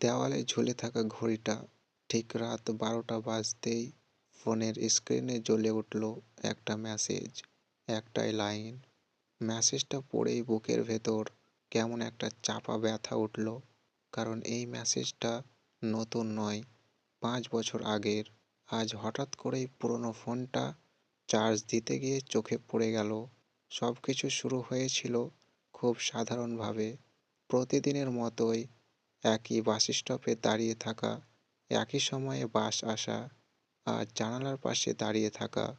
দেওয়ালে ঝুলে থাকা ঘড়িটা ঠিক রাত বারোটা বাজতেই ফোনের স্ক্রিনে জ্বলে উঠল একটা মেসেজ, একটাই লাইন। মেসেজটা পড়েই বুকের ভেতর কেমন একটা চাপা ব্যথা উঠল, কারণ এই মেসেজটা নতুন নয়, পাঁচ বছর আগের। আজ হঠাৎ করেই পুরনো ফোনটা চার্জ দিতে গিয়ে চোখে পড়ে গেল। সব কিছু শুরু হয়েছিল খুব সাধারণভাবে। প্রতিদিনের মতোই একই বাস স্টপে দাঁড়িয়ে থাকা, একই সময়ে বাস আসা আর জানালার পাশে দাঁড়িয়ে থাকা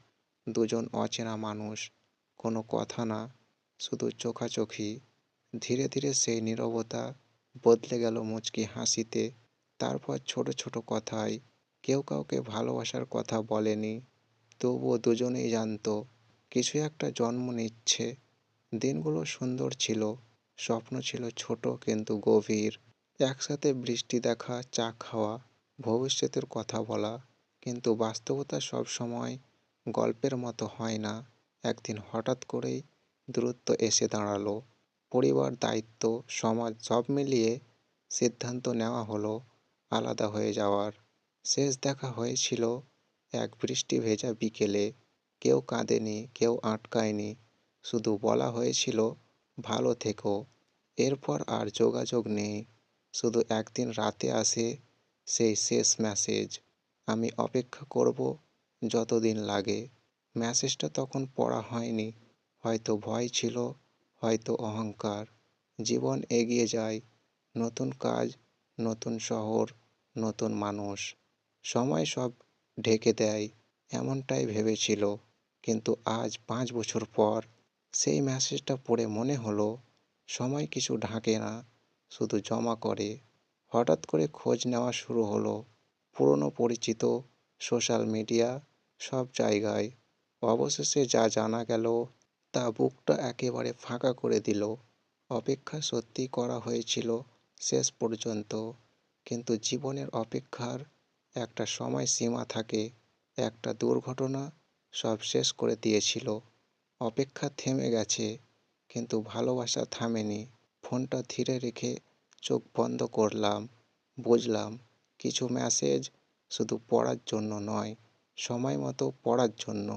দুজন অচেনা মানুষ। কোনো কথা না, শুধু চোখাচোখি। ধীরে ধীরে সেই নীরবতা বদলে গেল মুচকি হাসিতে। তারপর ছোট ছোট কথায় কেউ কাউকে ভালোবাসার কথা বলেনি। তবুও দুজনেই জানতো, কিছু একটা জন্ম নিচ্ছে। দিনগুলো সুন্দর ছিল, স্বপ্ন ছিল ছোট কিন্তু গভীর। একসাথে বৃষ্টি দেখা, চা খাওয়া, ভবিষ্যতের কথা বলা, কিন্তু বাস্তবতা সব সময় গল্পের মতো হয় না। একদিন হঠাৎ করেই দূরত্ব এসে দাঁড়াল। পরিবার, দায়িত্ব, সমাজ সব মিলিয়ে সিদ্ধান্ত নেওয়া হলো আলাদা হয়ে যাওয়ার। শেষ দেখা হয়েছিল এক বৃষ্টি ভেজা বিকেলে। কেউ কাঁদেনি, কেউ আটকায়নি। শুধু বলা হয়েছিল, ভালো থেকো। এরপর আর যোগাযোগ নেই। শুধু একদিন রাতে আসে সেই শেষ মেসেজ আমি অপেক্ষা করব যতদিন লাগে। মেসেজটা তখন পড়া হয়নি। হয়তো ভয় ছিল, হয়তো অহংকার। জীবন এগিয়ে যায়। নতুন কাজ, নতুন শহর, নতুন মানুষ। সময় সব ঢেকে দেয়, এমনটাই ভেবেছিল। কিন্তু আজ পাঁচ বছর পর সেই মেসেজটা পড়ে মনে হলো, সময় কিছু ঢাকে না। শুধু জমা করে। হঠাৎ করে খোঁজ নেওয়া শুরু হলো। পুরনো পরিচিত, সোশ্যাল মিডিয়া, সব জায়গায়। অবশেষে যা জানা গেল, তা বুকটা একেবারে ফাঁকা করে দিল। অপেক্ষা সত্যি করা হয়েছিল শেষ পর্যন্ত। কিন্তু জীবনের অপেক্ষার একটা সময় সীমা থাকে, একটা দুর্ঘটনা সব শেষ করে দিয়েছিল। অপেক্ষা থেমে গেছে, কিন্তু ভালোবাসা থামেনি। ফোনটা ধীরে রেখে চোখ বন্ধ করলাম, বুঝলাম কিছু মেসেজ শুধু পড়ার জন্য নয়, সময় মতো পড়ার জন্য।